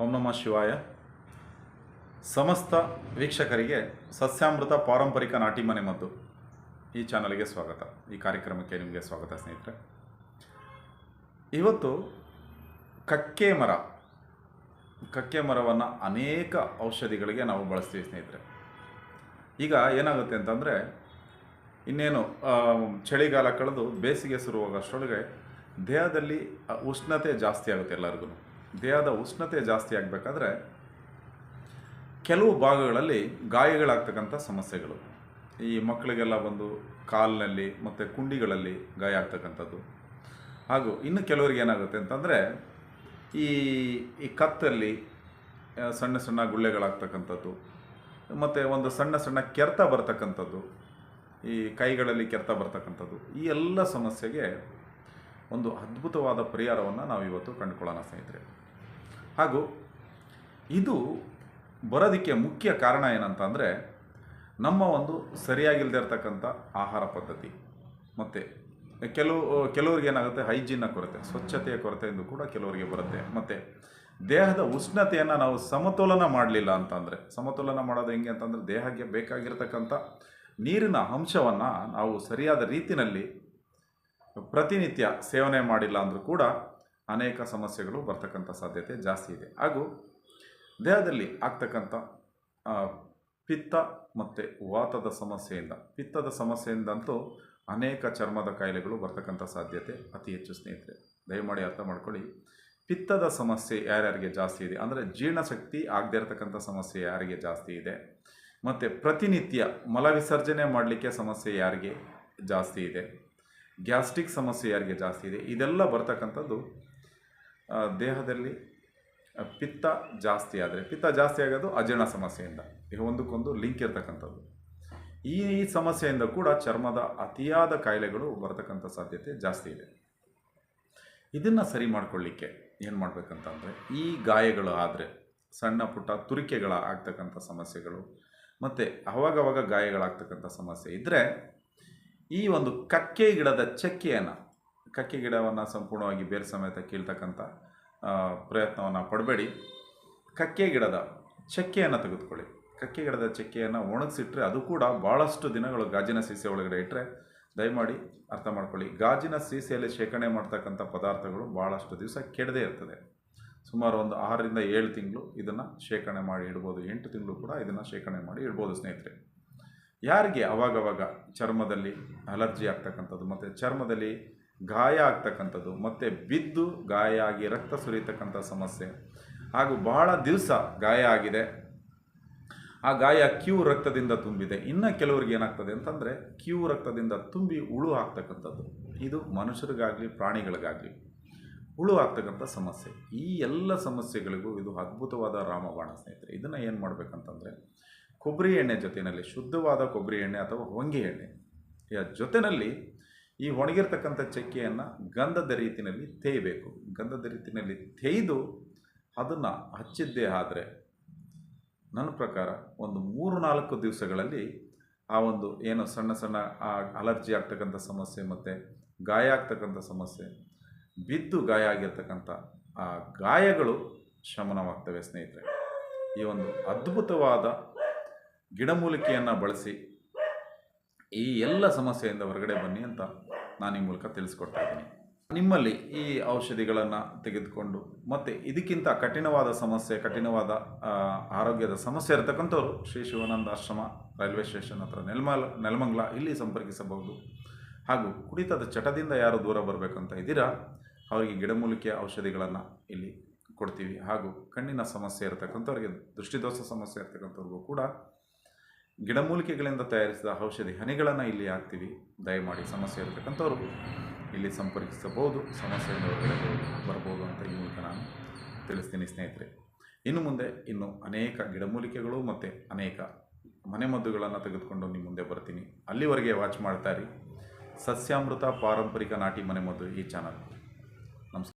ಓಂ ನಮಃ ಶಿವಾಯ. ಸಮಸ್ತ ವೀಕ್ಷಕರಿಗೆ ಸಸ್ಯಾಮೃತ ಪಾರಂಪರಿಕ ನಾಟಿ ಮನೆ ಮದ್ದು. ಈ ಚಾನಲ್ಗೆ ಸ್ವಾಗತ. ಈ ಕಾರ್ಯಕ್ರಮಕ್ಕೆ ನಿಮಗೆ ಸ್ವಾಗತ ಸ್ನೇಹಿತರೆ. ಇವತ್ತು ಕಕ್ಕೆ ಮರ. ಕಕ್ಕೆ ಮರವನ್ನು ಅನೇಕ ಔಷಧಿಗಳಿಗೆ ನಾವು ಬಳಸ್ತೀವಿ ಸ್ನೇಹಿತರೆ. ಈಗ ಏನಾಗುತ್ತೆ ಅಂತಂದರೆ, ಇನ್ನೇನು ಚಳಿಗಾಲ ಕಳೆದು ಬೇಸಿಗೆ ಶುರುವಾಗೋಷ್ಟರೊಳಗೆ ದೇಹದಲ್ಲಿ ಉಷ್ಣತೆ ಜಾಸ್ತಿ ಆಗುತ್ತೆ ಎಲ್ಲರಿಗೂ. ದೇಹದ ಉಷ್ಣತೆ ಜಾಸ್ತಿ ಆಗಬೇಕಾದ್ರೆ ಕೆಲವು ಭಾಗಗಳಲ್ಲಿ ಗಾಯಗಳಾಗ್ತಕ್ಕಂಥ ಸಮಸ್ಯೆಗಳು. ಈ ಮಕ್ಕಳಿಗೆಲ್ಲ ಬಂದು ಕಾಲಿನಲ್ಲಿ ಮತ್ತು ಕುಂಡಿಗಳಲ್ಲಿ ಗಾಯ ಆಗ್ತಕ್ಕಂಥದ್ದು. ಹಾಗೂ ಇನ್ನು ಕೆಲವರಿಗೆ ಏನಾಗುತ್ತೆ ಅಂತಂದರೆ ಈ ಈ ಕತ್ತಲ್ಲಿ ಸಣ್ಣ ಸಣ್ಣ ಗುಳ್ಳೆಗಳಾಗ್ತಕ್ಕಂಥದ್ದು, ಮತ್ತು ಒಂದು ಸಣ್ಣ ಸಣ್ಣ ಕೆರೆತ ಬರ್ತಕ್ಕಂಥದ್ದು, ಈ ಕೈಗಳಲ್ಲಿ ಕೆರೆತ ಬರ್ತಕ್ಕಂಥದ್ದು, ಈ ಎಲ್ಲ ಸಮಸ್ಯೆಗೆ ಒಂದು ಅದ್ಭುತವಾದ ಪರಿಹಾರವನ್ನು ನಾವು ಇವತ್ತು ಕಂಡುಕೊಳ್ಳೋಣ ಸ್ನೇಹಿತರೆ. ಹಾಗೂ ಇದು ಬರೋದಕ್ಕೆ ಮುಖ್ಯ ಕಾರಣ ಏನಂತಂದರೆ ನಮ್ಮ ಒಂದು ಸರಿಯಾಗಿಲ್ಲದೆ ಇರತಕ್ಕಂಥ ಆಹಾರ ಪದ್ಧತಿ. ಮತ್ತು ಕೆಲವು, ಕೆಲವರಿಗೆ ಏನಾಗುತ್ತೆ ಹೈಜೀನ್ನ ಕೊರತೆ, ಸ್ವಚ್ಛತೆಯ ಕೊರತೆ ಎಂದು ಕೂಡ ಕೆಲವರಿಗೆ ಬರುತ್ತೆ. ಮತ್ತು ದೇಹದ ಉಷ್ಣತೆಯನ್ನು ನಾವು ಸಮತೋಲನ ಮಾಡಲಿಲ್ಲ ಅಂತಂದರೆ, ಸಮತೋಲನ ಮಾಡೋದು ಹೆಂಗೆ ಅಂತಂದರೆ ದೇಹಕ್ಕೆ ಬೇಕಾಗಿರ್ತಕ್ಕಂಥ ನೀರಿನ ಅಂಶವನ್ನು ನಾವು ಸರಿಯಾದ ರೀತಿಯಲ್ಲಿ ಪ್ರತಿನಿತ್ಯ ಸೇವನೆ ಮಾಡಿಲ್ಲ ಅಂದರೂ ಕೂಡ ಅನೇಕ ಸಮಸ್ಯೆಗಳು ಬರ್ತಕ್ಕಂಥ ಸಾಧ್ಯತೆ ಜಾಸ್ತಿ ಇದೆ. ಹಾಗೂ ದೇಹದಲ್ಲಿ ಆಗ್ತಕ್ಕಂಥ ಪಿತ್ತ ಮತ್ತು ವಾತದ ಸಮಸ್ಯೆಯಿಂದ, ಪಿತ್ತದ ಸಮಸ್ಯೆಯಿಂದಂತೂ ಅನೇಕ ಚರ್ಮದ ಕಾಯಿಲೆಗಳು ಬರ್ತಕ್ಕಂಥ ಸಾಧ್ಯತೆ ಅತಿ ಹೆಚ್ಚು ಸ್ನೇಹಿತರೆ. ದಯಮಾಡಿ ಅರ್ಥ ಮಾಡ್ಕೊಳ್ಳಿ. ಪಿತ್ತದ ಸಮಸ್ಯೆ ಯಾರ್ಯಾರಿಗೆ ಜಾಸ್ತಿ ಇದೆ? ಅಂದರೆ ಜೀರ್ಣಶಕ್ತಿ ಆಗದೇ ಇರತಕ್ಕಂಥ ಸಮಸ್ಯೆ ಯಾರಿಗೆ ಜಾಸ್ತಿ ಇದೆ? ಮತ್ತು ಪ್ರತಿನಿತ್ಯ ಮಲವಿಸರ್ಜನೆ ಮಾಡಲಿಕ್ಕೆ ಸಮಸ್ಯೆ ಯಾರಿಗೆ ಜಾಸ್ತಿ ಇದೆ? ಗ್ಯಾಸ್ಟ್ರಿಕ್ ಸಮಸ್ಯೆ ಯಾರಿಗೆ ಜಾಸ್ತಿ ಇದೆ? ಇದೆಲ್ಲ ಬರ್ತಕ್ಕಂಥದ್ದು ದೇಹದಲ್ಲಿ ಪಿತ್ತ ಜಾಸ್ತಿ ಆದರೆ, ಪಿತ್ತ ಜಾಸ್ತಿ ಆಗೋದು ಅಜೀರ್ಣ ಸಮಸ್ಯೆಯಿಂದ. ಈಗ ಒಂದಕ್ಕೊಂದು ಲಿಂಕ್ ಇರ್ತಕ್ಕಂಥದ್ದು. ಈ ಈ ಸಮಸ್ಯೆಯಿಂದ ಕೂಡ ಚರ್ಮದ ಅತಿಯಾದ ಕಾಯಿಲೆಗಳು ಬರತಕ್ಕಂಥ ಸಾಧ್ಯತೆ ಜಾಸ್ತಿ ಇದೆ. ಇದನ್ನು ಸರಿ ಮಾಡಿಕೊಳ್ಳಿಕ್ಕೆ ಏನು ಮಾಡಬೇಕಂತಂದರೆ, ಈ ಗಾಯಗಳು ಆದರೆ, ಸಣ್ಣ ಪುಟ್ಟ ತುರಿಕೆಗಳ ಆಗ್ತಕ್ಕಂಥ ಸಮಸ್ಯೆಗಳು, ಮತ್ತು ಅವಾಗವಾಗ ಗಾಯಗಳಾಗ್ತಕ್ಕಂಥ ಸಮಸ್ಯೆ ಇದ್ದರೆ ಈ ಒಂದು ಕಕ್ಕೆ ಗಿಡದ ಚಕ್ಕೆಯನ್ನು ಕಕ್ಕೆ ಗಿಡವನ್ನು ಸಂಪೂರ್ಣವಾಗಿ ಬೇರೆ ಸಮೇತ ಕೀಳ್ತಕ್ಕಂಥ ಪ್ರಯತ್ನವನ್ನು ಪಡಬೇಡಿ. ಕಕ್ಕೆ ಗಿಡದ ಚಕ್ಕೆಯನ್ನು ತೆಗೆದುಕೊಳ್ಳಿ. ಕಕ್ಕೆ ಗಿಡದ ಚಕ್ಕೆಯನ್ನು ಒಣಗಿಸಿಟ್ರೆ ಅದು ಕೂಡ ಭಾಳಷ್ಟು ದಿನಗಳು ಗಾಜಿನ ಸೀಸೆ ಒಳಗಡೆ ಇಟ್ಟರೆ ದಯಮಾಡಿ ಅರ್ಥ ಮಾಡ್ಕೊಳ್ಳಿ. ಗಾಜಿನ ಸೀಸೆಯಲ್ಲಿ ಶೇಖರಣೆ ಮಾಡ್ತಕ್ಕಂಥ ಪದಾರ್ಥಗಳು ಭಾಳಷ್ಟು ದಿವಸ ಕೆಡದೇ ಇರ್ತದೆ. ಸುಮಾರು ಒಂದು ಆರರಿಂದ ಏಳು ತಿಂಗಳು ಇದನ್ನು ಶೇಖರಣೆ ಮಾಡಿ ಇಡ್ಬೋದು. ಎಂಟು ತಿಂಗಳು ಕೂಡ ಇದನ್ನು ಶೇಖರಣೆ ಮಾಡಿ ಇಡ್ಬೋದು, ಸ್ನೇಹಿತರೆ. ಯಾರಿಗೆ ಅವಾಗವಾಗ ಚರ್ಮದಲ್ಲಿ ಅಲರ್ಜಿ ಆಗ್ತಕ್ಕಂಥದ್ದು ಮತ್ತು ಚರ್ಮದಲ್ಲಿ ಗಾಯ ಆಗ್ತಕ್ಕಂಥದ್ದು, ಮತ್ತು ಬಿದ್ದು ಗಾಯ ಆಗಿ ರಕ್ತ ಸುರಿಯತಕ್ಕಂಥ ಸಮಸ್ಯೆ. ಹಾಗೂ ಬಹಳ ದಿವಸ ಗಾಯ ಆಗಿದೆ. ಆ ಗಾಯ ಕ್ಯೂ ರಕ್ತದಿಂದ ತುಂಬಿದೆ. ಇನ್ನು ಕೆಲವ್ರಿಗೆ ಏನಾಗ್ತದೆ ಅಂತಂದರೆ, ಕ್ಯೂ ರಕ್ತದಿಂದ ತುಂಬಿ ಹುಳು ಆಗ್ತಕ್ಕಂಥದ್ದು. ಇದು ಮನುಷ್ಯರಿಗಾಗಲಿ, ಪ್ರಾಣಿಗಳಿಗಾಗಲಿ ಹುಳು ಆಗ್ತಕ್ಕಂಥ ಸಮಸ್ಯೆ. ಈ ಎಲ್ಲ ಸಮಸ್ಯೆಗಳಿಗೂ ಇದು ಅದ್ಭುತವಾದ ರಾಮಬಾಣ, ಸ್ನೇಹಿತರೆ. ಇದನ್ನು ಏನು ಮಾಡಬೇಕಂತಂದರೆ, ಕೊಬ್ಬರಿ ಎಣ್ಣೆ ಜೊತೆಯಲ್ಲಿ ಶುದ್ಧವಾದ ಕೊಬ್ಬರಿ ಎಣ್ಣೆ ಅಥವಾ ಹೊಂಗೆ ಎಣ್ಣೆ. ಇದರ ಜೊತೆಯಲ್ಲಿ ಈ ಒಣಗಿರ್ತಕ್ಕಂಥ ಚಕ್ಕೆಯನ್ನು ಗಂಧದ ರೀತಿಯಲ್ಲಿ ತೇಯಬೇಕು. ಗಂಧದ ರೀತಿಯಲ್ಲಿ ತೇಯ್ದು ಅದನ್ನು ಹಚ್ಚಿದ್ದೇ ಆದರೆ ನನ್ನ ಪ್ರಕಾರ ಒಂದು ಮೂರು ನಾಲ್ಕು ದಿವಸಗಳಲ್ಲಿ ಆ ಒಂದು ಏನು ಸಣ್ಣ ಸಣ್ಣ ಆ ಅಲರ್ಜಿ ಆಗ್ತಕ್ಕಂಥ ಸಮಸ್ಯೆ ಮತ್ತು ಗಾಯ ಆಗ್ತಕ್ಕಂಥ ಸಮಸ್ಯೆ, ಬಿದ್ದು ಗಾಯ ಆಗಿರ್ತಕ್ಕಂಥ ಆ ಗಾಯಗಳು ಶಮನವಾಗ್ತವೆ ಸ್ನೇಹಿತರೆ. ಈ ಒಂದು ಅದ್ಭುತವಾದ ಗಿಡಮೂಲಿಕೆಯನ್ನು ಬಳಸಿ ಈ ಎಲ್ಲ ಸಮಸ್ಯೆಯಿಂದ ಹೊರಗಡೆ ಬನ್ನಿ ಅಂತ ನಾನು ಈ ಮೂಲಕ ತಿಳಿಸ್ಕೊಡ್ತಾ ಇದ್ದೀನಿ. ನಿಮ್ಮಲ್ಲಿ ಈ ಔಷಧಿಗಳನ್ನು ತೆಗೆದುಕೊಂಡು ಮತ್ತು ಇದಕ್ಕಿಂತ ಕಠಿಣವಾದ ಸಮಸ್ಯೆ, ಕಠಿಣವಾದ ಆರೋಗ್ಯದ ಸಮಸ್ಯೆ ಇರತಕ್ಕಂಥವ್ರು ಶ್ರೀ ಶಿವಾನಂದ ಆಶ್ರಮ ರೈಲ್ವೆ ಸ್ಟೇಷನ್ ಹತ್ರ ನೆಲ್ಮಲ್, ನೆಲಮಂಗ್ಲ ಇಲ್ಲಿ ಸಂಪರ್ಕಿಸಬಹುದು. ಹಾಗೂ ಕುಡಿತದ ಚಟದಿಂದ ಯಾರು ದೂರ ಬರಬೇಕಂತ ಇದ್ದೀರಾ, ಅವರಿಗೆ ಗಿಡಮೂಲಿಕೆ ಔಷಧಿಗಳನ್ನು ಇಲ್ಲಿ ಕೊಡ್ತೀವಿ. ಹಾಗೂ ಕಣ್ಣಿನ ಸಮಸ್ಯೆ ಇರತಕ್ಕಂಥವ್ರಿಗೆ ದೃಷ್ಟಿದೋಷ ಸಮಸ್ಯೆ ಇರತಕ್ಕಂಥವ್ರಿಗೂ ಕೂಡ ಗಿಡಮೂಲಿಕೆಗಳಿಂದ ತಯಾರಿಸಿದ ಔಷಧಿ ಹನಿಗಳನ್ನು ಇಲ್ಲಿ ಹಾಕ್ತೀವಿ. ದಯಮಾಡಿ ಸಮಸ್ಯೆ ಇರತಕ್ಕಂಥವ್ರು ಇಲ್ಲಿ ಸಂಪರ್ಕಿಸಬಹುದು. ಸಮಸ್ಯೆಯಿಂದ ಹೊರಗಡೆ ಬರ್ಬೋದು ಅಂತ ಈ ಮೂಲಕ ನಾನು ತಿಳಿಸ್ತೀನಿ ಸ್ನೇಹಿತರೆ. ಇನ್ನು ಮುಂದೆ ಇನ್ನು ಅನೇಕ ಗಿಡಮೂಲಿಕೆಗಳು ಮತ್ತು ಅನೇಕ ಮನೆಮದ್ದುಗಳನ್ನು ತೆಗೆದುಕೊಂಡು ನಿಮ್ಮ ಮುಂದೆ ಬರ್ತೀನಿ. ಅಲ್ಲಿವರೆಗೆ ವಾಚ್ ಮಾಡ್ತಾ ಸಸ್ಯಾಮೃತ ಪಾರಂಪರಿಕ ನಾಟಿ ಮನೆಮದ್ದು ಈ ಚಾನಲ್.